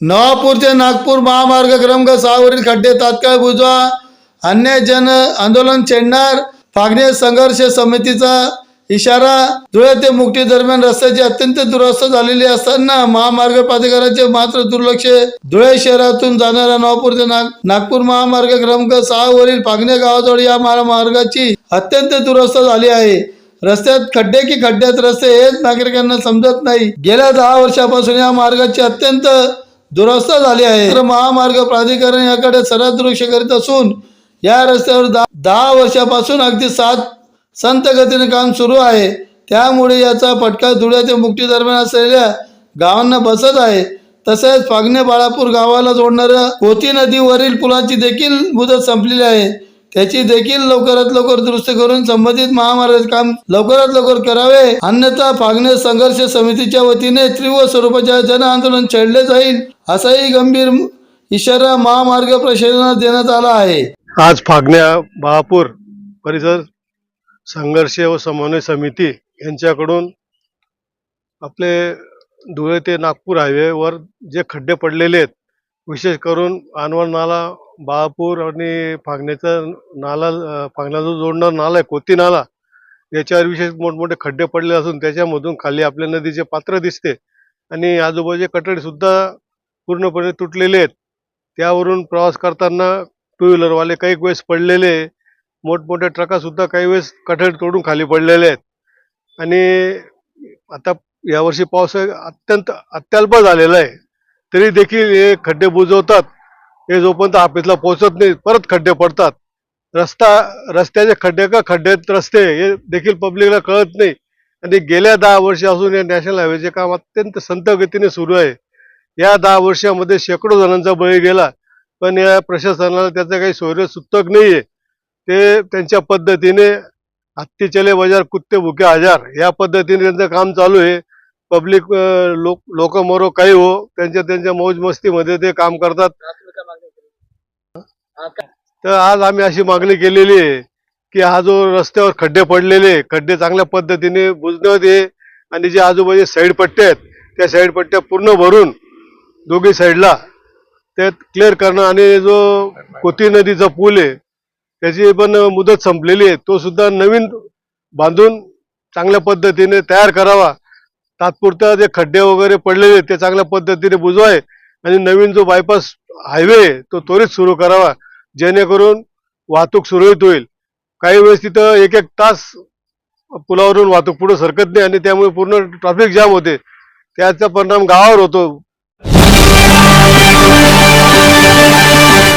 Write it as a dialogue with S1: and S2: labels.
S1: नवापूर ते नागपूर महामार्ग क्रमांक सहावरील खड्डे तात्काळ बुजवा. अन्य जन आंदोलन छेडणार फागणे संघर्ष समितीचा इशारा. धुळे ते मुक्ती दरम्यान रस्त्याची अत्यंत दुरुस्त झालेली असताना महामार्ग प्राधिकाराचे मात्र दुर्लक्ष. धुळे शहरातून जाणाऱ्या नवापूर ते नाग नागपूर महामार्ग क्रमांक सहावरील फागणे गावाजवळ या महामार्गाची अत्यंत दुरवस्था झाली आहे. रस्त्यात खड्डे की खड्ड्यात रस्ते हेच नागरिकांना समजत नाही. गेल्या दहा वर्षापासून या मार्गाची अत्यंत दुरुस्त झाली आहे. तर महामार्ग प्राधिकरण याकडे सरळ दुर्लक्ष करीत असून या रस्त्यावर दहा दहा वर्षापासून अगदी सात संत गतीने काम सुरू आहे. त्यामुळे याचा फटका धुळे ते मुक्ती दरम्यान असलेल्या गावांना बसत आहे. तसेच फागणे बाळापूर गावाला जोडणाऱ्या कोती नदीवरील पुलाची देखील मुदत संपलेली आहे. त्याची देखील लवकरात लवकर दुरुस्ती करून संबंधित महामार्गाचे काम लवकरात लवकर करावे. अन्यथा फागणे संघर्ष समितीच्या वतीने तीव्र स्वरूपाच्या जन आंदोलन छेडले जाईल. असाही गंभीर इशारा महामार्ग प्रशासनाला देण्यात आला आहे.
S2: आज फागण्या बहापूर परिसर संघर्ष व समन्वय समिती यांच्याकडून आपले धुळे ते नागपूर हायवेवर जे खड्डे पडलेले आहेत विशेष करून अनवर नाला बहापूर आणि फागण्याचा नाला फागण्याचा जो जोडणारा नाला आहे कोती नाला याच्यावर विशेष मोठमोठे खड्डे पडले असून त्याच्यामधून खाली आपल्या नदीचे पात्र दिसते. आणि आजूबाजूचे कटडे सुद्धा पूर्णपणे तुटलेले आहेत. त्यावरून प्रवास करताना टू व्हीलरवाले काही वेळेस पडलेले मोठमोठ्या ट्रकासुद्धा काही वेळेस कठड तोडून खाली पडलेले आहेत. आणि आता यावर्षी पाऊस अत्यंत अत्यल्प झालेला आहे. तरी देखील हे खड्डे बुजवतात. हे जोपर्यंत ऑफिसला पोहोचत नाही परत खड्डे पडतात. रस्ता रस्त्याचे खड्डे का खड्ड्यात रस्ते हे देखील पब्लिकला कळत नाही. आणि गेल्या दहा वर्षापासून या नॅशनल हायवेचे काम अत्यंत संत गतीने सुरू आहे. या दहा वर्षामध्ये शेकडो जणांचा बळी गेला पण या प्रशासनाला त्याचं काही शौर्य सुतक आहे ते त्यांच्या पद्धतीने हत्ती चले बाजार कुत्ते भुके हजार या पद्धतीने त्यांचं काम चालू आहे. पब्लिक लोक लोक मरो काही हो त्यांच्या त्यांच्या मौज मस्तीमध्ये ते काम करतात. तर आज आम्ही अशी मागणी केलेली आहे की हा जो रस्त्यावर खड्डे पडलेले खड्डे चांगल्या पद्धतीने बुजण्यात ये आणि जे आजूबाजू साईड पट्टे आहेत त्या साईड पट्ट्या पूर्ण भरून दोघी साईडला त्यात क्लिअर करणं आणि जो कोती नदीचा पूल आहे त्याची पण मुदत संपलेली आहे. तो सुद्धा नवीन बांधून चांगल्या पद्धतीने तयार करावा. तात्पुरता जे खड्डे वगैरे पडलेले आहेत ते चांगल्या पद्धतीने बुजवाय आणि नवीन जो बायपास हायवे आहे, तो त्वरित सुरू करावा. जेणेकरून वाहतूक सुरळीत होईल. काही वेळेस तिथं एक एक तास पुलावरून वाहतूक पुढे सरकत नाही आणि त्यामुळे पूर्ण ट्रॅफिक जाम होते. त्याचा परिणाम गावावर होतो.